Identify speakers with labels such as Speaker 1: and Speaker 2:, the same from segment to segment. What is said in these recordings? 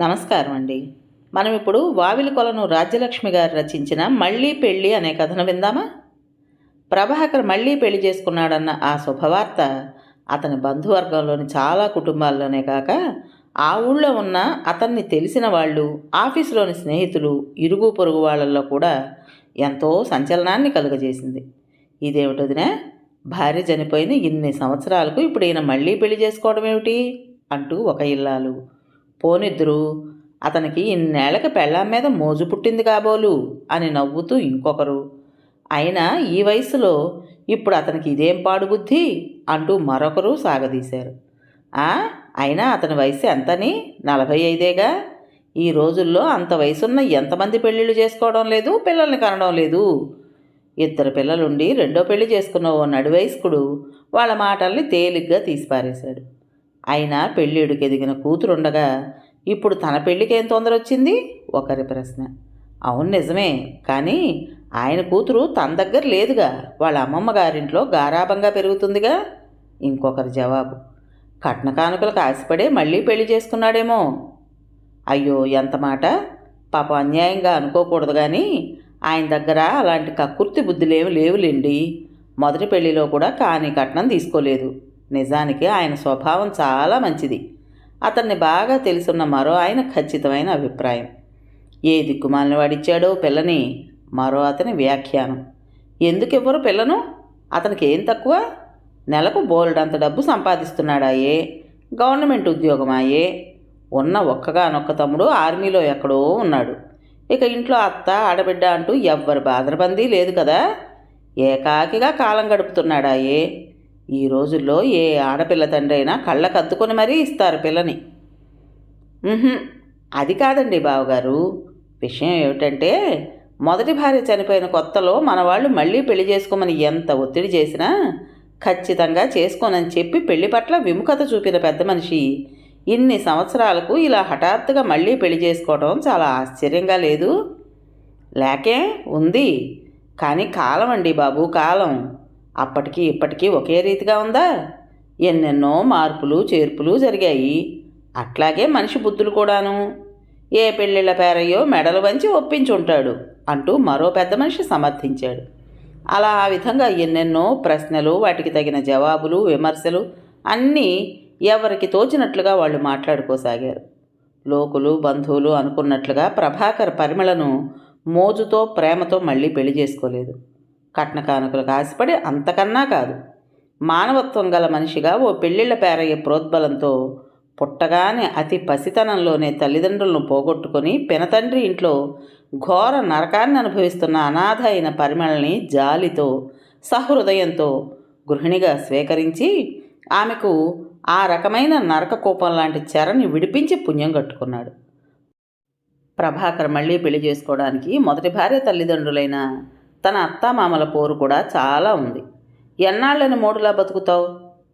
Speaker 1: నమస్కారం అండి. మనం ఇప్పుడు వావిలి కొలను రాజ్యలక్ష్మి గారు రచించిన మళ్ళీ పెళ్ళి అనే కథను విందామా? ప్రభాకర్ మళ్ళీ పెళ్ళి చేసుకున్నాడన్న ఆ శుభవార్త అతని బంధువర్గంలోని చాలా కుటుంబాల్లోనే కాక ఆ ఊళ్ళో ఉన్న అతన్ని తెలిసిన వాళ్ళు ఆఫీసులోని స్నేహితులు ఇరుగు పొరుగు వాళ్ళల్లో కూడా ఎంతో సంచలనాన్ని కలుగజేసింది. ఇదేమిటదినే భార్య చనిపోయిన ఇన్ని సంవత్సరాలకు ఇప్పుడు ఈయన మళ్ళీ పెళ్ళి చేసుకోవడం ఏమిటి అంటూ ఒక ఇల్లాలు. పోనిద్దరు. అతనికి ఇన్నేళ్ళకి పెళ్ళాం మీద మోజు పుట్టింది కాబోలు అని నవ్వుతూ ఇంకొకరు. అయినా ఈ వయసులో ఇప్పుడు అతనికి ఇదేం పాడు బుద్ధి అంటూ మరొకరు సాగదీశారు. ఆ అయినా అతని వయసు ఎంతని? నలభై ఐదేగా? ఈ రోజుల్లో అంత వయసున్న ఎంతమంది పెళ్ళిళ్ళు చేసుకోవడం లేదు పిల్లల్ని కనడం లేదు. ఇద్దరు పిల్లలుండి రెండో పెళ్ళి చేసుకున్న ఓ నడివయస్కుడు వాళ్ళ మాటల్ని తేలిగ్గా తీసిపారేశాడు. అయినా పెళ్ళిడికి ఎదిగిన కూతురుండగా ఇప్పుడు తన పెళ్ళికి ఏం తొందర వచ్చింది ఒకరి ప్రశ్న. అవును నిజమే కానీ ఆయన కూతురు తన దగ్గర లేదుగా వాళ్ళ అమ్మమ్మ గారింట్లో గారాభంగా పెరుగుతుందిగా? ఇంకొకరి జవాబు. కట్న కానుకలకు ఆశపడే మళ్ళీ పెళ్ళి చేసుకున్నాడేమో. అయ్యో ఎంత మాట! పాప అన్యాయంగా అనుకోకూడదు కానీ ఆయన దగ్గర అలాంటి కక్కుర్తి బుద్ధులేమి లేవులేండి. మొదటి పెళ్ళిలో కూడా కాని కట్నం తీసుకోలేదు. నిజానికి ఆయన స్వభావం చాలా మంచిది. అతన్ని బాగా తెలుసున్న మరో ఆయన ఖచ్చితమైన అభిప్రాయం. ఏ దిక్కుమాలిన వాడిచ్చాడో పిల్లని మరో అతని వ్యాఖ్యానం. ఎందుకు ఇవ్వరు పిల్లను? అతనికి ఏం తక్కువ? నెలకు బోల్డంత డబ్బు సంపాదిస్తున్నాడాయే? గవర్నమెంట్ ఉద్యోగమాయే? ఉన్న ఒక్కగానొక్క తమ్ముడు ఆర్మీలో ఎక్కడో ఉన్నాడు. ఇక ఇంట్లో అత్త ఆడబిడ్డ అంటూ ఎవ్వరి బాధరబందీ లేదు కదా? ఏకాకిగా కాలం గడుపుతున్నాడాయే? ఈ రోజుల్లో ఏ ఆడపిల్ల తండ్రి అయినా కళ్ళకు అద్దుకొని మరీ ఇస్తారు పిల్లని. అది కాదండి బావగారు. విషయం ఏమిటంటే మొదటి భార్య చనిపోయిన కొత్తలో మన వాళ్ళు మళ్ళీ పెళ్ళి చేసుకోమని ఎంత ఒత్తిడి చేసినా ఖచ్చితంగా చేసుకోనని చెప్పి పెళ్ళి పట్ల విముఖత చూపిన పెద్ద మనిషి ఇన్ని సంవత్సరాలకు ఇలా హఠాత్తుగా మళ్ళీ పెళ్ళి చేసుకోవడం చాలా ఆశ్చర్యంగా లేదు. లేకే ఉంది. కానీ కాలం అండి బాబు కాలం. అప్పటికి ఇప్పటికీ ఒకే రీతిగా ఉందా? ఎన్నెన్నో మార్పులు చేర్పులు జరిగాయి. అట్లాగే మనిషి బుద్ధులు కూడాను. ఏ పెళ్ళిళ్ళ పేరయ్యో మెడలు వంచి ఒప్పించుంటాడు అంటూ మరో పెద్ద మనిషి సమర్థించాడు. అలా ఆ విధంగా ఎన్నెన్నో ప్రశ్నలు వాటికి తగిన జవాబులు విమర్శలు అన్నీ ఎవరికి తోచినట్లుగా వాళ్ళు మాట్లాడుకోసాగారు. లోకులు బంధువులు అనుకున్నట్లుగా ప్రభాకర్ పరిమళను మోజుతో ప్రేమతో మళ్ళీ పెళ్ళి చేసుకోలేదు. కట్న కానుకలకు ఆశపడి అంతకన్నా కాదు. మానవత్వం గల మనిషిగా ఓ పెళ్ళిళ్ళ పేరయ్య ప్రోద్బలంతో పుట్టగానే అతి పసితనంలోనే తల్లిదండ్రులను పోగొట్టుకొని పినతండ్రి ఇంట్లో ఘోర నరకాన్ని అనుభవిస్తున్న అనాథ అయిన పరిమళని జాలితో సహృదయంతో గృహిణిగా స్వీకరించి ఆమెకు ఆ రకమైన నరక కోపం లాంటి చెరని విడిపించి పుణ్యం కట్టుకున్నాడు. ప్రభాకర్ మళ్ళీ పెళ్ళి చేసుకోవడానికి మొదటి భార్య తల్లిదండ్రులైన తన అత్తామామల పోరు కూడా చాలా ఉంది. ఎన్నాళ్ళని మూడులా బతుకుతావు?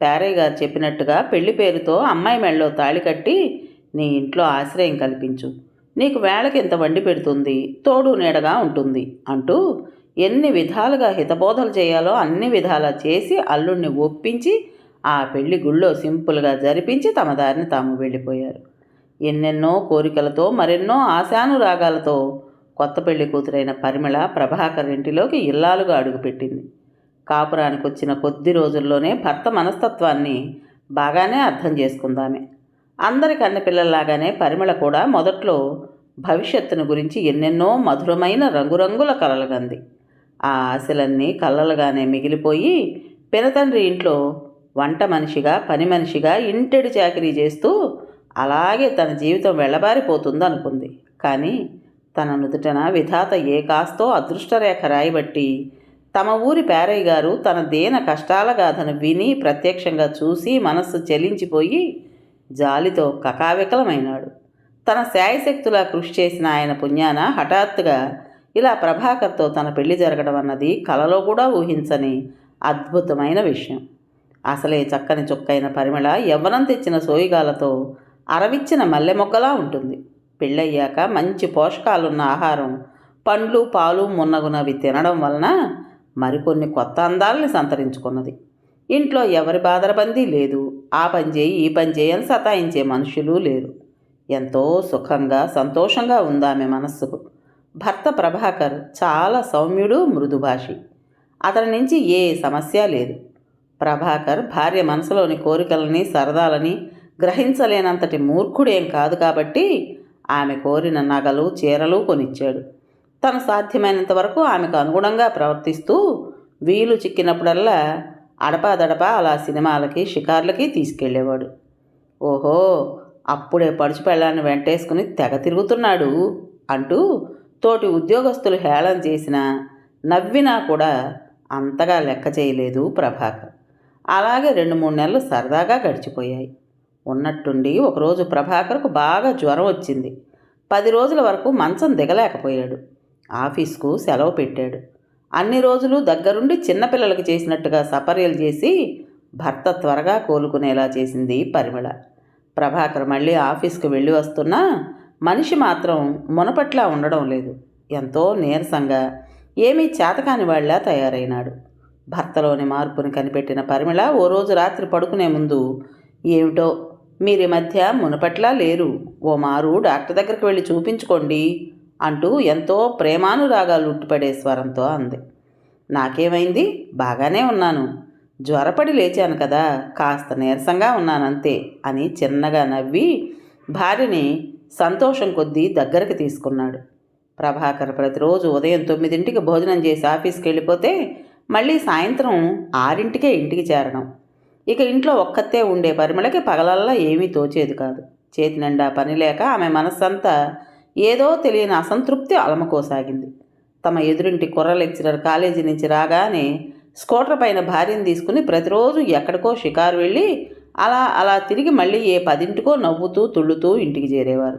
Speaker 1: పేరయ్య గారు చెప్పినట్టుగా పెళ్ళి పేరుతో అమ్మాయి మెళ్ళలో తాళి కట్టి నీ ఇంట్లో ఆశ్రయం కల్పించు. నీకు వేళకి ఇంత వండి పెడుతుంది? తోడు నీడగా ఉంటుంది అంటూ ఎన్ని విధాలుగా హితబోధలు చేయాలో అన్ని విధాలా చేసి అల్లుణ్ణి ఒప్పించి ఆ పెళ్ళి గుళ్ళో సింపుల్గా జరిపించి తమ దారిని తాము వెళ్ళిపోయారు. ఎన్నెన్నో కోరికలతో మరెన్నో ఆశానురాగాలతో కొత్త పెళ్ళి కూతురైన పరిమళ ప్రభాకర్ ఇంటిలోకి ఇల్లాలుగా అడుగుపెట్టింది. కాపురానికి వచ్చిన కొద్ది రోజుల్లోనే భర్త మనస్తత్వాన్ని బాగానే అర్థం చేసుకుందామే. అందరి కన్నపిల్లలాగానే పరిమళ కూడా మొదట్లో భవిష్యత్తును గురించి ఎన్నెన్నో మధురమైన రంగురంగుల కలలుగంది. ఆ ఆశలన్నీ కళ్ళలుగానే మిగిలిపోయి పినతండ్రి ఇంట్లో వంట మనిషిగా పని మనిషిగా ఇంటెడు చాకరీ చేస్తూ అలాగే తన జీవితం వెళ్ళబారిపోతుందనుకుంది కానీ తన నుదుటన విధాత ఏ కాస్తో అదృష్టరేఖ రాయబట్టి తమ ఊరి పేరయ్య గారు తన దేన కష్టాల గాథను విని ప్రత్యక్షంగా చూసి మనస్సు చెలించిపోయి జాలితో కకావికలమైనాడు. తన శాయశక్తులా కృషి చేసిన ఆయన పుణ్యాన హఠాత్తుగా ఇలా ప్రభాకర్తో తన పెళ్ళి జరగడం అన్నది కలలో కూడా ఊహించని అద్భుతమైన విషయం. అసలే చక్కని చుక్కైన పరిమళ యవ్వనం తెచ్చిన సోయిగాలతో అరవిచ్చిన మల్లె మొగ్గలా ఉంటుంది. పెళ్ళయ్యాక మంచి పోషకాలున్న ఆహారం. పండ్లు పాలు మున్నగునవి తినడం వలన మరికొన్ని కొత్త అందాలని సంతరించుకున్నది. ఇంట్లో ఎవరి బాధరబందీ లేదు. ఆ పని చేయి ఈ పని చేయి అని సతాయించే మనుషులు లేరు. ఎంతో సుఖంగా సంతోషంగా ఉందామె మనస్సుకు. భర్త ప్రభాకర్ చాలా సౌమ్యుడు మృదుభాషి. అతని నుంచి ఏ సమస్య లేదు. ప్రభాకర్ భార్య మనసులోని కోరికలని సరదాలని గ్రహించలేనంతటి మూర్ఖుడేం కాదు కాబట్టి ఆమె కోరిన నగలు చీరలు కొనిచ్చాడు. తను సాధ్యమైనంత వరకు ఆమెకు అనుగుణంగా ప్రవర్తిస్తూ వీలు చిక్కినప్పుడల్లా అడపాదడపా అలా సినిమాలకి షికార్లకి తీసుకెళ్ళేవాడు. ఓహో అప్పుడే పడుచు పెళ్ళాన్ని వెంటేసుకుని తెగ తిరుగుతున్నాడు అంటూ తోటి ఉద్యోగస్తులు హేళన చేసినా నవ్వినా కూడా అంతగా లెక్క చేయలేదు ప్రభాకర్. అలాగే రెండు మూడు నెలలు సరదాగా గడిచిపోయాయి. ఉన్నట్టుండి ఒకరోజు ప్రభాకర్కు బాగా జ్వరం వచ్చింది. పది రోజుల వరకు మంచం దిగలేకపోయాడు. ఆఫీస్కు సెలవు పెట్టాడు. అన్ని రోజులు దగ్గరుండి చిన్నపిల్లలకు చేసినట్టుగా సపర్యలు చేసి భర్త త్వరగా కోలుకునేలా చేసింది పరిమళ. ప్రభాకర్ మళ్ళీ ఆఫీస్కి వెళ్ళి వస్తున్నా మనిషి మాత్రం మునపట్లా ఉండడం లేదు. ఎంతో నీరసంగా ఏమీ చేతకాని వాళ్ళ తయారైనాడు. భర్తలోని మార్పుని కనిపెట్టిన పరిమళ ఓ రోజు రాత్రి పడుకునే ముందు ఏమిటో మీరి మధ్య మునపట్లా లేరు. ఓ మారు డాక్టర్ దగ్గరికి వెళ్ళి చూపించుకోండి అంటూ ఎంతో ప్రేమానురాగాలు ఉట్టిపడే స్వరంతో అంది. నాకేమైంది? బాగానే ఉన్నాను. జ్వరపడి లేచాను కదా కాస్త నీరసంగా ఉన్నానంతే అని చిన్నగా నవ్వి భార్యని సంతోషం కొద్దీ దగ్గరికి తీసుకున్నాడు. ప్రభాకర్ ప్రతిరోజు ఉదయం తొమ్మిదింటికి భోజనం చేసి ఆఫీస్కి వెళ్ళిపోతే మళ్ళీ సాయంత్రం ఆరింటికే ఇంటికి చేరడం. ఇక ఇంట్లో ఒక్కతే ఉండే పరిమళకి పగలల్లా ఏమీ తోచేది కాదు. చేతి నిండా పని లేక ఆమె మనస్సంతా ఏదో తెలియని అసంతృప్తి అలమకోసాగింది. తమ ఎదురింటి కుర్ర లెక్చరర్ కాలేజీ నుంచి రాగానే స్కూటర్ పైన భార్యను తీసుకుని ప్రతిరోజు ఎక్కడికో షికారు వెళ్ళి అలా అలా తిరిగి మళ్ళీ ఏ పదింటికో నవ్వుతూ తుళ్ళుతూ ఇంటికి చేరేవారు.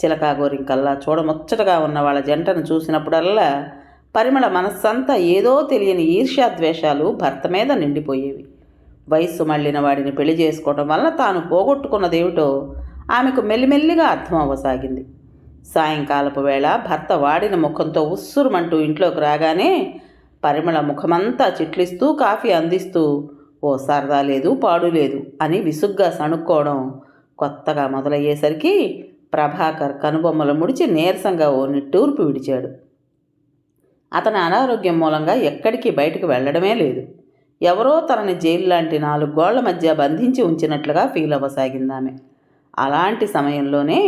Speaker 1: చిలకా గోరింకల్లా చూడముచ్చటగా ఉన్న వాళ్ళ జంటను చూసినప్పుడల్లా పరిమళ మనస్సంతా ఏదో తెలియని ఈర్ష్యాద్వేషాలు భర్త మీద నిండిపోయేవి. వయస్సు మళ్ళిన వాడిని పెళ్ళి చేసుకోవటం వల్ల తాను పోగొట్టుకున్నదేమిటో ఆమెకు మెల్లిమెల్లిగా అర్థం అవ్వసాగింది. సాయంకాలపు వేళ భర్త వాడిన ముఖంతో ఉస్సురుమంటూ ఇంట్లోకి రాగానే పరిమళ ముఖమంతా చిట్లిస్తూ కాఫీ అందిస్తూ ఓ సరదా లేదు పాడు లేదు అని విసుగ్గా సణుక్కోవడం కొత్తగా మొదలయ్యేసరికి ప్రభాకర్ కనుబొమ్మలు ముడిచి నీరసంగా ఓ నిట్టూర్పు విడిచాడు. అతని అనారోగ్యం మూలంగా ఎక్కడికి బయటకు వెళ్ళడమే లేదు. ఎవరో తనని జైలు లాంటి నాలుగు గోళ్ళ మధ్య బంధించి ఉంచినట్లుగా ఫీల్ అవ్వసాగిందామె. అలాంటి సమయంలోనే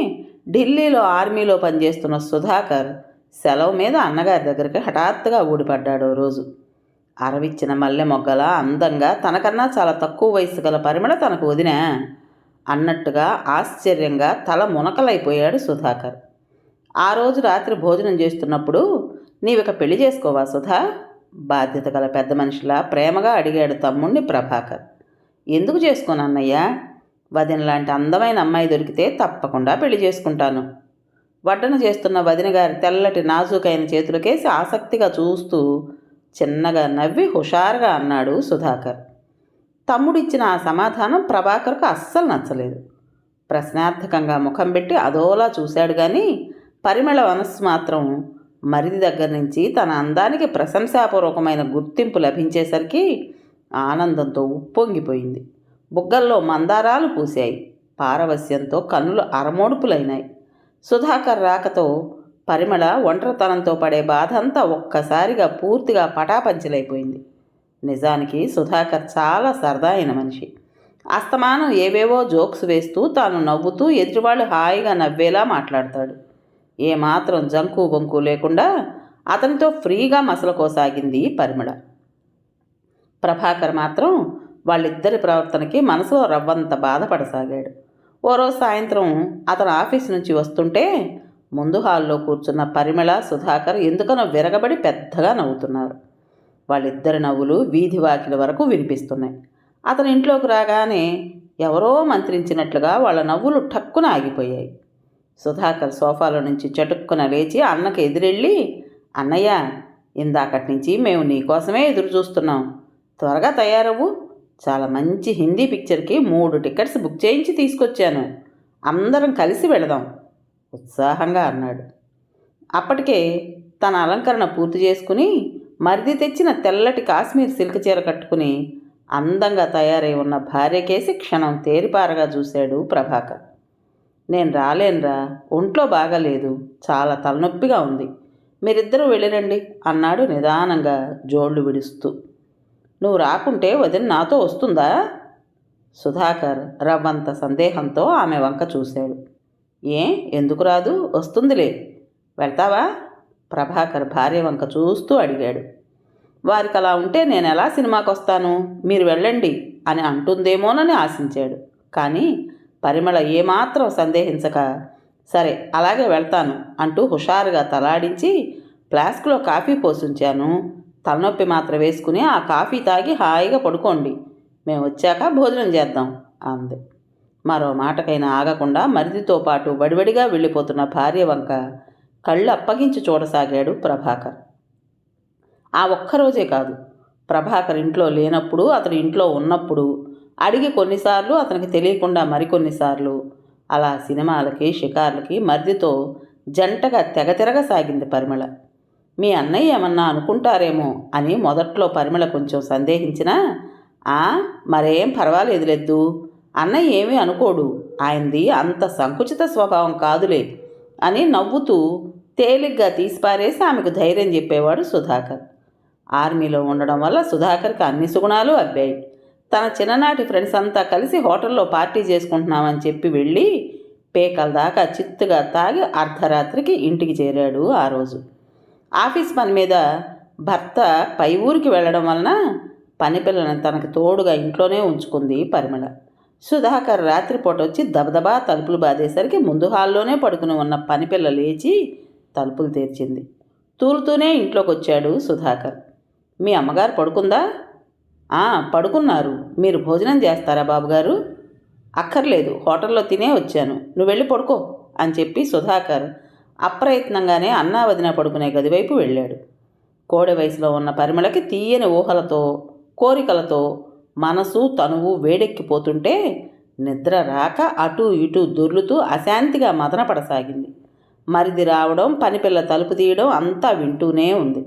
Speaker 1: ఢిల్లీలో ఆర్మీలో పనిచేస్తున్న సుధాకర్ సెలవు మీద అన్నగారి దగ్గరికి హఠాత్తుగా ఊడిపడ్డాడు రోజు. అరవిచ్చిన మల్లె మొగ్గల అందంగా తనకన్నా చాలా తక్కువ వయసు గల పరిమళ తనకు వదిన అన్నట్టుగా ఆశ్చర్యంగా తల మునకలైపోయాడు సుధాకర్. ఆ రోజు రాత్రి భోజనం చేస్తున్నప్పుడు నీవిక పెళ్ళి చేసుకోవా సుధా? బాధ్యత గల పెద్ద మనిషిలా ప్రేమగా అడిగాడు తమ్ముణ్ణి ప్రభాకర్. ఎందుకు చేసుకోను అన్నయ్య? వదిన లాంటి అందమైన అమ్మాయి దొరికితే తప్పకుండా పెళ్ళి చేసుకుంటాను. వడ్డన చేస్తున్న వదిన గారి తెల్లటి నాజూకైన చేతులకేసి ఆసక్తిగా చూస్తూ చిన్నగా నవ్వి హుషారుగా అన్నాడు సుధాకర్. తమ్ముడిచ్చిన ఆ సమాధానం ప్రభాకర్కు అస్సలు నచ్చలేదు. ప్రశ్నార్థకంగా ముఖం పెట్టి అదోలా చూశాడు కానీ పరిమళ మనస్సు మాత్రం మరిది దగ్గర నుంచి తన అందానికి ప్రశంసాపూర్వకమైన గుర్తింపు లభించేసరికి ఆనందంతో ఉప్పొంగిపోయింది. బుగ్గల్లో మందారాలు పూసాయి పారవస్యంతో కన్నులు అరమోడుపులైనాయి. సుధాకర్ రాకతో పరిమళ ఒంటరితనంతో పడే బాధ అంతా ఒక్కసారిగా పూర్తిగా పటాపంచలైపోయింది. నిజానికి సుధాకర్ చాలా సరదా అయిన మనిషి. అస్తమానం ఏవేవో జోక్స్ వేస్తూ తాను నవ్వుతూ ఎదుటివాళ్ళు హాయిగా నవ్వేలా మాట్లాడతాడు. ఏమాత్రం జంకు బొంకు లేకుండా అతనితో ఫ్రీగా మసలకోసాగింది పరిమళ. ప్రభాకర్ మాత్రం వాళ్ళిద్దరి ప్రవర్తనకి మనసులో రవ్వంత బాధపడసాగాడు. ఓ రోజు సాయంత్రం అతను ఆఫీస్ నుంచి వస్తుంటే ముందు హాల్లో కూర్చున్న పరిమళ సుధాకర్ ఎందుకనో విరగబడి పెద్దగా నవ్వుతున్నారు. వాళ్ళిద్దరి నవ్వులు వీధి వాకిల వరకు వినిపిస్తున్నాయి. అతను ఇంట్లోకి రాగానే ఎవరో మంత్రించినట్లుగా వాళ్ళ నవ్వులు ఠక్కున ఆగిపోయాయి. సుధాకర్ సోఫాలో నుంచి చటుక్కున లేచి అన్నకి ఎదురెళ్ళి అన్నయ్య ఇందాకటి నుంచి మేము నీకోసమే ఎదురు చూస్తున్నాం. త్వరగా తయారవ్వు. చాలా మంచి హిందీ పిక్చర్కి మూడు టికెట్స్ బుక్ చేయించి తీసుకొచ్చాను. అందరం కలిసి వెళదాం. ఉత్సాహంగా అన్నాడు. అప్పటికే తన అలంకరణ పూర్తి చేసుకుని మరిది తెచ్చిన తెల్లటి కాశ్మీర్ సిల్క్ చీర కట్టుకుని అందంగా తయారై ఉన్న భార్యకేసి క్షణం తేరిపారగా చూశాడు ప్రభాకర్. నేను రాలేనురా ఒంట్లో బాగాలేదు చాలా తలనొప్పిగా ఉంది. మీరిద్దరూ వెళ్ళిరండి అన్నాడు నిదానంగా జోళ్ళు విడుస్తూ. నువ్వు రాకుంటే వదిన నాతో వస్తుందా? సుధాకర్ రవ్వంత సందేహంతో ఆమె వంక చూశాడు. ఏ ఎందుకు రాదు? వస్తుందిలే. వెళ్తావా? ప్రభాకర్ భార్య వంక చూస్తూ అడిగాడు. వారికి అలా ఉంటే నేను ఎలా సినిమాకి వస్తాను మీరు వెళ్ళండి అని అంటుందేమోనని ఆశించాడు. కానీ పరిమళ ఏమాత్రం సందేహించక సరే అలాగే వెళ్తాను అంటూ హుషారుగా తలాడించి ఫ్లాస్క్లో కాఫీ పోసుంచాను. తలనొప్పి మాత్రం వేసుకుని ఆ కాఫీ తాగి హాయిగా పడుకోండి. మేము వచ్చాక భోజనం చేద్దాం అంది. మరో మాటకైనా ఆగకుండా మరిదితో పాటు వడివడిగా వెళ్ళిపోతున్న భార్య వంక కళ్ళు అప్పగించి చూడసాగాడు ప్రభాకర్. ఆ ఒక్కరోజే కాదు ప్రభాకర్ ఇంట్లో లేనప్పుడు అతను ఇంట్లో ఉన్నప్పుడు అడిగి కొన్నిసార్లు అతనికి తెలియకుండా మరికొన్నిసార్లు. అలా సినిమాలకి షికార్లకి మర్దితో జంటగా తెగతిరగసాగింది పరిమళ. మీ అన్నయ్య ఏమన్నా అనుకుంటారేమో అని మొదట్లో పరిమళ కొంచెం సందేహించినా ఆ మరేం పర్వాలేదులెద్దు అన్నయ్య ఏమీ అనుకోడు. ఆయనది అంత సంకుచిత స్వభావం కాదులే అని నవ్వుతూ తేలిగ్గా తీసిపారేసి ఆమెకు ధైర్యం చెప్పేవాడు సుధాకర్. ఆర్మీలో ఉండడం వల్ల సుధాకర్కి అన్ని సుగుణాలు అబ్బాయి. తన చిన్ననాటి ఫ్రెండ్స్ అంతా కలిసి హోటల్లో పార్టీ చేసుకుంటున్నామని చెప్పి వెళ్ళి పేకల దాకా చిత్తుగా తాగి అర్ధరాత్రికి ఇంటికి చేరాడు ఆ రోజు. ఆఫీస్ పని మీద భర్త పై ఊరికి వెళ్ళడం వలన పని పిల్లని తనకు తోడుగా ఇంట్లోనే ఉంచుకుంది పరిమళ. సుధాకర్ రాత్రిపూట వచ్చి దబదబా తలుపులు బాధేసరికి ముందు హాల్లోనే పడుకుని ఉన్న పనిపిల్ల లేచి తలుపులు తెరిచింది. తూలుతూనే ఇంట్లోకి వచ్చాడు సుధాకర్. మీ అమ్మగారు పడుకుందా? పడుకున్నారు. మీరు భోజనం చేస్తారా బాబుగారు? అక్కర్లేదు హోటల్లో తినే వచ్చాను. నువ్వు వెళ్ళి పడుకో అని చెప్పి సుధాకర్ అప్రయత్నంగానే అన్నా వదిన పడుకునే గదివైపు వెళ్ళాడు. కోడె వయసులో ఉన్న పరిమళకి తీయని ఊహలతో కోరికలతో మనసు తనువు వేడెక్కిపోతుంటే నిద్ర రాక అటూ ఇటూ దొర్లుతూ అశాంతిగా మదనపడసాగింది. మరిది రావడం పనిపిల్ల తలుపు తీయడం అంతా వింటూనే ఉంది.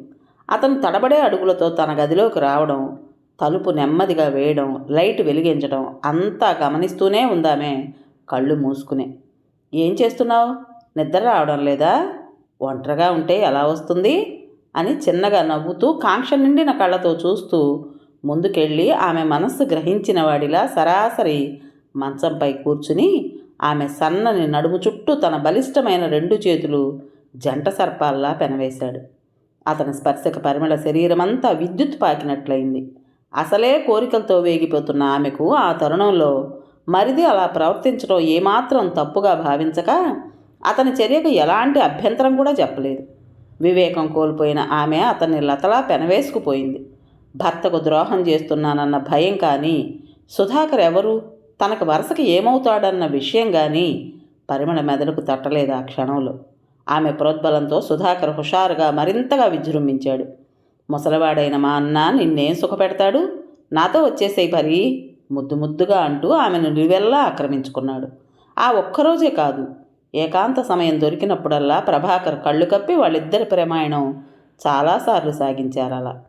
Speaker 1: అతను తడబడే అడుగులతో తన గదిలోకి రావడం తలుపు నెమ్మదిగా వేయడం లైట్ వెలిగించడం అంతా గమనిస్తూనే ఉందామే కళ్ళు మూసుకునే. ఏం చేస్తున్నావు? నిద్ర రావడం లేదా? ఒంటరిగా ఉంటే ఎలా వస్తుంది? అని చిన్నగా నవ్వుతూ కాంక్ష నిండిన కళ్ళతో చూస్తూ ముందుకెళ్ళి ఆమె మనస్సు గ్రహించిన వాడిలా సరాసరి మంచంపై కూర్చుని ఆమె సన్నని నడుము చుట్టూ తన బలిష్టమైన రెండు చేతులు జంట సర్పాల్లా పెనవేశాడు. అతని స్పర్శక పరిమళ శరీరమంతా విద్యుత్ పాకినట్లయింది. అసలే కోరికలతో వేగిపోతున్న ఆమెకు ఆ తరుణంలో మరిది అలా ప్రవర్తించడం ఏమాత్రం తప్పుగా భావించక అతని చర్యకు ఎలాంటి అభ్యంతరం కూడా చెప్పలేదు. వివేకం కోల్పోయిన ఆమె అతన్ని లతలా పెనవేసుకుపోయింది. భర్తకు ద్రోహం చేస్తున్నానన్న భయం కానీ సుధాకర్ ఎవరు తనకు వరుసకి ఏమవుతాడన్న విషయం కానీ పరిమళ మెదడుకు తట్టలేదు ఆ క్షణంలో. ఆమె ప్రోద్బలంతో సుధాకర్ హుషారుగా మరింతగా విజృంభించాడు. ముసలివాడైన మా అన్న నిన్నేం సుఖపెడతాడు? నాతో వచ్చేసేయి పరి ముద్దు ముద్దుగా అంటూ ఆమెను నిలువెల్లా ఆక్రమించుకున్నాడు. ఆ ఒక్కరోజే కాదు ఏకాంత సమయం దొరికినప్పుడల్లా ప్రభాకర్ కళ్ళు కప్పి వాళ్ళిద్దరి ప్రమాయణం చాలాసార్లు సాగించారు అలా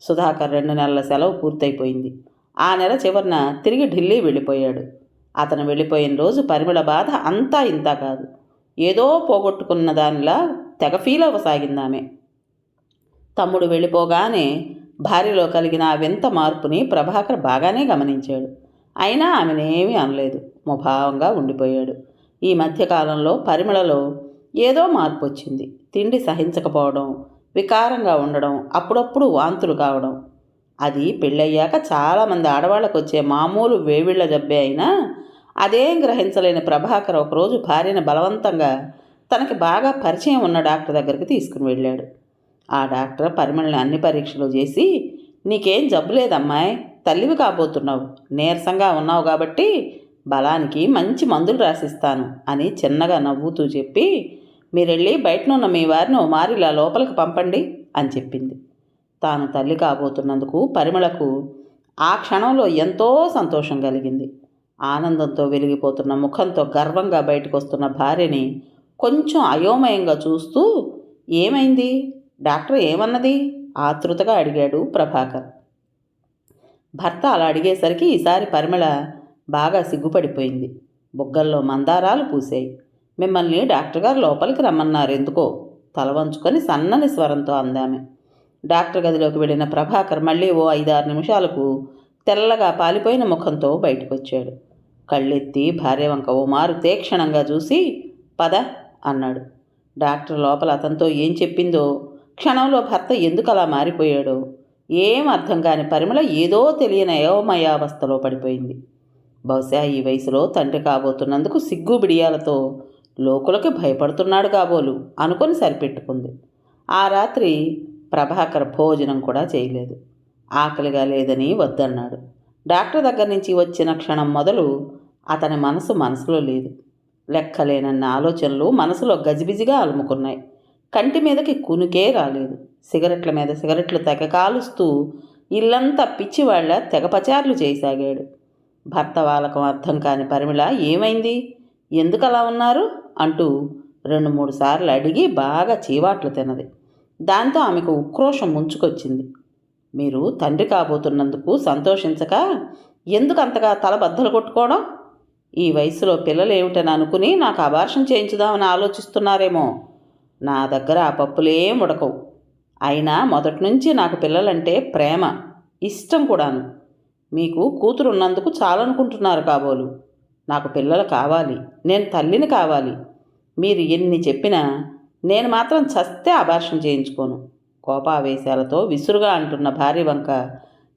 Speaker 1: సుధాకర్ రెండు నెలల సెలవు పూర్తయిపోయింది. ఆ నెల చివరన తిరిగి ఢిల్లీ వెళ్ళిపోయాడు. అతను వెళ్ళిపోయిన రోజు పరిమళ బాధ అంతా ఇంతా కాదు. ఏదో పోగొట్టుకున్న దానిలా తెగ ఫీల్ అవ్వసాగిందామె. తమ్ముడు వెళ్ళిపోగానే భార్యలో కలిగిన ఆ వింత మార్పుని ప్రభాకర్ బాగానే గమనించాడు. అయినా ఆమెనేమీ అనలేదు. ముభావంగా ఉండిపోయాడు. ఈ మధ్యకాలంలో పరిమళలో ఏదో మార్పు వచ్చింది తిండి సహించకపోవడం వికారంగా ఉండడం అప్పుడప్పుడు వాంతులు కావడం. అది పెళ్ళయ్యాక చాలామంది ఆడవాళ్ళకు వచ్చే మామూలు వేవిళ్ళ జబ్బే అయినా అదేం గ్రహించలేని ప్రభాకర్ ఒకరోజు భార్యను బలవంతంగా తనకి బాగా పరిచయం ఉన్న డాక్టర్ దగ్గరికి తీసుకుని వెళ్ళాడు. ఆ డాక్టర్ పరిమళని అన్ని పరీక్షలు చేసి నీకేం జబ్బు లేదమ్మాయి తల్లివి కాబోతున్నావు నీరసంగా ఉన్నావు కాబట్టి బలానికి మంచి మందులు రాసిస్తాను అని చిన్నగా నవ్వుతూ చెప్పి మీరెళ్ళి బయటనున్న మీ వారిని ఓ మారిలా లోపలికి పంపండి అని చెప్పింది. తాను తల్లి కాబోతున్నందుకు పరిమళకు ఆ క్షణంలో ఎంతో సంతోషం కలిగింది. ఆనందంతో వెలిగిపోతున్న ముఖంతో గర్వంగా బయటకు వస్తున్న భార్యని కొంచెం అయోమయంగా చూస్తూ ఏమైంది? డాక్టర్ ఏమన్నది? ఆతృతగా అడిగాడు ప్రభాకర్. భర్త అలా అడిగేసరికి ఈసారి పరిమళ బాగా సిగ్గుపడిపోయింది. బుగ్గల్లో మందారాలు పూసాయి మిమ్మల్ని డాక్టర్ గారు లోపలికి రమ్మన్నారు ఎందుకో తల వంచుకొని సన్నని స్వరంతో అందామె. డాక్టర్ గదిలోకి వెళ్ళిన ప్రభాకర్ మళ్ళీ ఓ ఐదారు నిమిషాలకు తెల్లగా పాలిపోయిన ముఖంతో బయటకొచ్చాడు. కళ్ళెత్తి భార్య వంక ఓ మారు తీక్షణంగా చూసి పద అన్నాడు. డాక్టర్ లోపల అతనితో ఏం చెప్పిందో క్షణంలో భర్త ఎందుకు అలా మారిపోయాడో? ఏం అర్థం కాని పరిమళ ఏదో తెలియని అయోమయావస్థలో పడిపోయింది. బహుశా ఈ వయసులో తండ్రి కాబోతున్నందుకు సిగ్గు బిడియాలతో లోకులకి భయపడుతున్నాడు కాబోలు అనుకొని సరిపెట్టుకుంది. ఆ రాత్రి ప్రభాకర్ భోజనం కూడా చేయలేదు. ఆకలిగా లేదని వద్దన్నాడు. డాక్టర్ దగ్గర నుంచి వచ్చిన క్షణం మొదలు అతని మనసు మనసులో లేదు. లెక్కలేనన్న ఆలోచనలు మనసులో గజిబిజిగా అలుముకున్నాయి. కంటి మీదకి కునుకే రాలేదు. సిగరెట్ల మీద సిగరెట్లు తెగ కాలుస్తూ ఇల్లంతా పిచ్చివాళ్ళ తెగపచార్లు చేయసాగాడు భర్త వాలకం అర్థం కాని పరిమిళ ఏమైంది? ఎందుకు అలా ఉన్నారు? అంటూ రెండు మూడు సార్లు అడిగి బాగా చీవాట్లు తినది దాంతో ఆమెకు ఉక్రోషం ముంచుకొచ్చింది. మీరు తండ్రి కాబోతున్నందుకు సంతోషించక ఎందుకు అంతగా తల బద్దలు కొట్టుకోవడం? ఈ వయసులో పిల్లలు ఏమిటని అనుకుని నాకు అబార్షన్ చేయించుదామని ఆలోచిస్తున్నారేమో. నా దగ్గర ఆ పప్పులేం ఉడకవు అయినా మొదటి నుంచి నాకు పిల్లలంటే ప్రేమ ఇష్టం కూడాను. మీకు కూతురు ఉన్నందుకు చాలనుకుంటున్నారు కాబోలు. నాకు పిల్లలు కావాలి నేను తల్లిని కావాలి. మీరు ఎన్ని చెప్పినా నేను మాత్రం చస్తే అబార్షన్ చేయించుకోను. కోపావేశాలతో విసురుగా అంటున్న భార్య వంక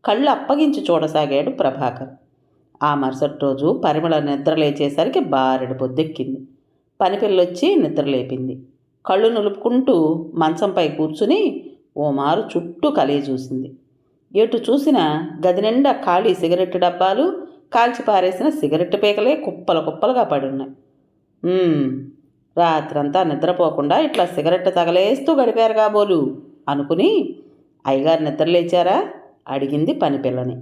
Speaker 1: కళ్ళు అప్పగించి చూడసాగాడు ప్రభాకర్. ఆ మరుసటి రోజు పరిమళ నిద్ర లేచేసరికి బారెడు పొద్దెక్కింది పనిపిల్లొచ్చి నిద్రలేపింది. కళ్ళు నులుపుకుంటూ మంచంపై కూర్చుని ఓ మారు చుట్టూ కలిగి చూసింది. ఎటు చూసినా గది నిండా ఖాళీ సిగరెట్ డబ్బాలు కాల్చి పారేసిన సిగరెట్ పీకలే కుప్పల కుప్పలుగా పడున్నాయి. ఉన్నాయి రాత్రంతా నిద్రపోకుండా ఇట్లా సిగరెట్ తగలేస్తూ గడిపారు కాబోలు అనుకుని అయ్యగారు నిద్రలేచారా అడిగింది పని పిల్లని.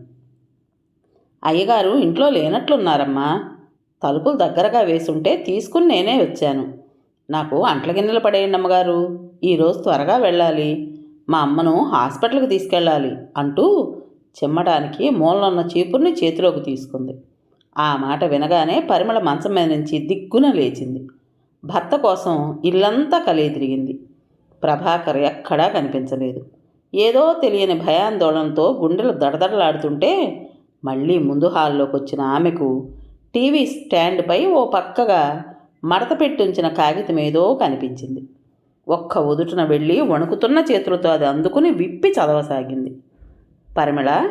Speaker 1: అయ్యగారు ఇంట్లో లేనట్లున్నారమ్మా. తలుపులు దగ్గరగా వేసుంటే తీసుకుని నేనే వచ్చాను. నాకు అంట్ల గిన్నెలు పడేయండి అమ్మగారు. ఈరోజు త్వరగా వెళ్ళాలి. మా అమ్మను హాస్పిటల్కి తీసుకెళ్ళాలి అంటూ చిమ్మడానికి మూలనున్న చీపుర్ని చేతిలోకి తీసుకుంది. ఆ మాట వినగానే పరిమళ మంచం మీద నుంచి దిగ్గున లేచింది. భర్త కోసం ఇల్లంతా కలిగి తిరిగింది. ప్రభాకర్ ఎక్కడా కనిపించలేదు. ఏదో తెలియని భయాందోళనతో గుండెలు దడదడలాడుతుంటే మళ్ళీ ముందు హాల్లోకి వచ్చిన ఆమెకు టీవీ స్టాండ్పై ఓ పక్కగా మడత పెట్టుంచిన కాగితం ఏదో కనిపించింది. ఒక్క ఉదుటున వెళ్ళి వణుకుతున్న చేతులతో అది అందుకుని విప్పి చదవసాగింది. పరిమళ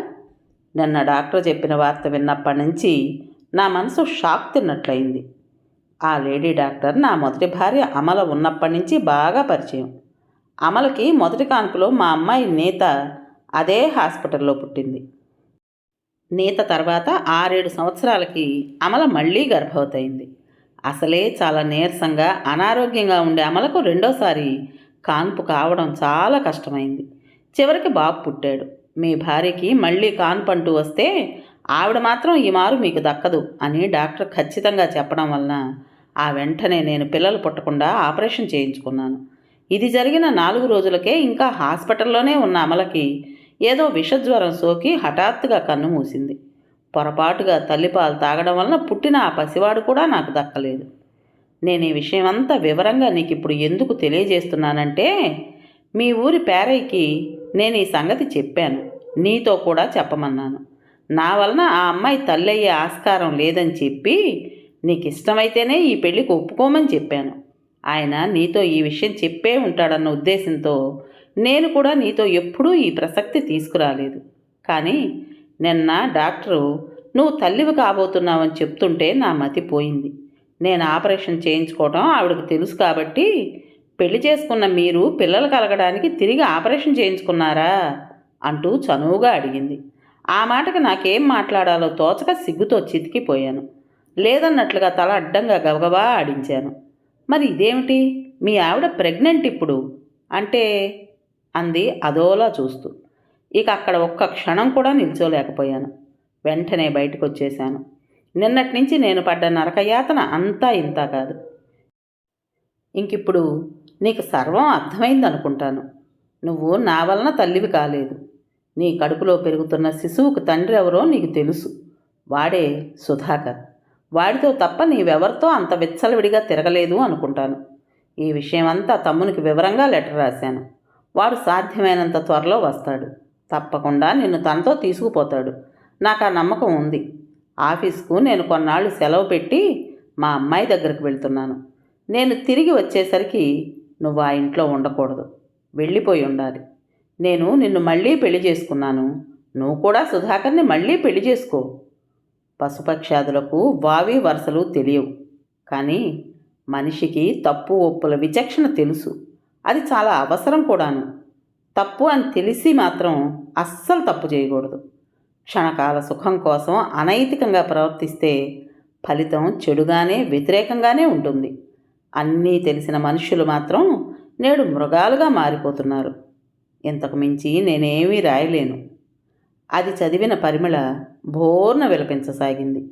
Speaker 1: నిన్న డాక్టర్ చెప్పిన వార్త విన్నప్పటి నుంచి నా మనసు షాక్ తిన్నట్లయింది. ఆ లేడీ డాక్టర్ నా మొదటి భార్య అమల ఉన్నప్పటి నుంచి బాగా పరిచయం. అమలకి మొదటి కాన్పులో మా అమ్మాయి నేత అదే హాస్పిటల్లో పుట్టింది. నేత తర్వాత ఆరేడు సంవత్సరాలకి అమల మళ్ళీ గర్భవతయింది. అసలే చాలా నీరసంగా అనారోగ్యంగా ఉండే అమలకు రెండోసారి కాన్పు కావడం చాలా కష్టమైంది. చివరికి బాబు పుట్టాడు. మీ భార్యకి మళ్ళీ కాన్పు అంటూ వస్తే ఆవిడ మాత్రం ఈ మారు మీకు దక్కదు అని డాక్టర్ ఖచ్చితంగా చెప్పడం వలన ఆ వెంటనే నేను పిల్లలు పుట్టకుండా ఆపరేషన్ చేయించుకున్నాను. ఇది జరిగిన నాలుగు రోజులకే ఇంకా హాస్పిటల్లోనే ఉన్న అమలకి ఏదో విషజ్వరం సోకి హఠాత్తుగా కన్ను మూసింది. పొరపాటుగా తల్లిపాలు తాగడం వలన పుట్టిన ఆ పసివాడు కూడా నాకు దక్కలేదు. నేను ఈ విషయం అంతా వివరంగా నీకు ఇప్పుడు ఎందుకు తెలియజేస్తున్నానంటే మీ ఊరి పేరయ్యకి నేను ఈ సంగతి చెప్పాను. నీతో కూడా చెప్పమన్నాను. నా వలన ఆ అమ్మాయి తల్లయ్యే ఆస్కారం లేదని చెప్పి నీకు ఇష్టమైతేనే ఈ పెళ్ళికి ఒప్పుకోమని చెప్పాను. ఆయన నీతో ఈ విషయం చెప్పే ఉంటాడన్న ఉద్దేశంతో నేను కూడా నీతో ఎప్పుడూ ఈ ప్రసక్తి తీసుకురాలేదు. కానీ నిన్న డాక్టరు నువ్వు తల్లివి కాబోతున్నావని చెప్తుంటే నా మతి పోయింది. నేను ఆపరేషన్ చేయించుకోవటం ఆవిడకి తెలుసు కాబట్టి పెళ్ళి చేసుకున్న మీరు పిల్లలు కలగడానికి తిరిగి ఆపరేషన్ చేయించుకున్నారా? అంటూ చనువుగా అడిగింది. ఆ మాటకు నాకేం మాట్లాడాలో తోచక సిగ్గుతో చితికిపోయాను. లేదన్నట్లుగా తల అడ్డంగా గబగబా ఆడించాను. మరి ఇదేమిటి? మీ ఆవిడ ప్రెగ్నెంట్ ఇప్పుడు? అంటే అంది అదోలా చూస్తూ. ఇక అక్కడ ఒక్క క్షణం కూడా నిల్చోలేకపోయాను. వెంటనే బయటకు వచ్చేశాను నిన్నటి నుంచి నేను పడ్డ నరకయాతన అంతా ఇంతా కాదు. ఇంకిప్పుడు నీకు సర్వం అర్థమైంది అనుకుంటాను నువ్వు నా వలన తల్లివి కాలేదు. నీ కడుపులో పెరుగుతున్న శిశువుకు తండ్రి ఎవరో నీకు తెలుసు. వాడే సుధాకర్. వాడితో తప్ప నీవెవరితో అంత విచ్చలవిడిగా తిరగలేదు అనుకుంటాను. ఈ విషయమంతా తమ్మునికి వివరంగా లెటర్ రాశాను. వాడు సాధ్యమైనంత త్వరలో వస్తాడు. తప్పకుండా నిన్ను తనతో తీసుకుపోతాడు. నాకు ఆ నమ్మకం ఉంది. ఆఫీస్కు నేను కొన్నాళ్ళు సెలవు పెట్టి మా అమ్మాయి దగ్గరకు వెళ్తున్నాను. నేను తిరిగి వచ్చేసరికి నువ్వు ఆ ఇంట్లో ఉండకూడదు. వెళ్ళిపోయి ఉండాలి. నేను నిన్ను మళ్ళీ పెళ్ళి చేసుకున్నాను. నువ్వు కూడా సుధాకర్ని మళ్ళీ పెళ్ళి చేసుకో. పశుపక్షాదులకు వావి వరుసలు తెలియవు. కానీ మనిషికి తప్పు ఒప్పుల విచక్షణ తెలుసు. అది చాలా అవసరం కూడాను. తప్పు అని తెలిసి మాత్రం అస్సలు తప్పు చేయకూడదు. క్షణకాల సుఖం కోసం అనైతికంగా ప్రవర్తిస్తే ఫలితం చెడుగానే వ్యతిరేకంగానే ఉంటుంది. అన్నీ తెలిసిన మనుషులు మాత్రం నేడు మృగాలుగా మారిపోతున్నారు. ఇంతకు మించి నేనేమీ రాయలేను. అది చదివిన పరిమళ బోర్న విలపించసాగింది.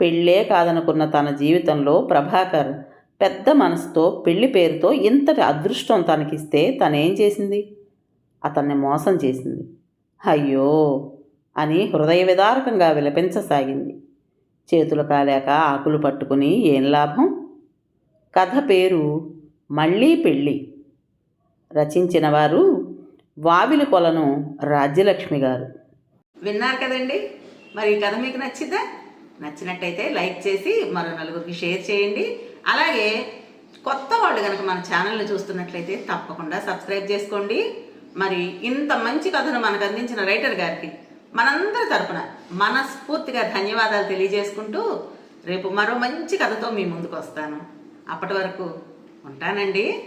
Speaker 1: పెళ్ళే కాదనుకున్న తన జీవితంలో ప్రభాకర్ పెద్ద మనసుతో పెళ్ళి పేరుతో ఇంతటి అదృష్టం తనకిస్తే తనేం చేసింది? అతన్ని మోసం చేసింది. అయ్యో! అని హృదయ విదారకంగా విలపించసాగింది. చేతులు కాలేక ఆకులు పట్టుకుని ఏం లాభం? కథ పేరు మళ్ళీ పెళ్ళి. రచించిన వారు వావిలి కొలను రాజ్యలక్ష్మి గారు. విన్నారు కదండి? మరి ఈ కథ మీకు నచ్చిందా నచ్చినట్టయితే లైక్ చేసి మరో నలుగురికి షేర్ చేయండి. అలాగే కొత్త వాళ్ళు కనుక మన ఛానల్ని చూస్తున్నట్లయితే తప్పకుండా సబ్స్క్రైబ్ చేసుకోండి. మరి ఇంత మంచి కథను మనకు అందించిన రైటర్ గారికి మనందరి తరపున మనస్ఫూర్తిగా ధన్యవాదాలు తెలియజేసుకుంటూ రేపు మరో మంచి కథతో మీ ముందుకు వస్తాను. అప్పటి వరకు ఉంటానండి.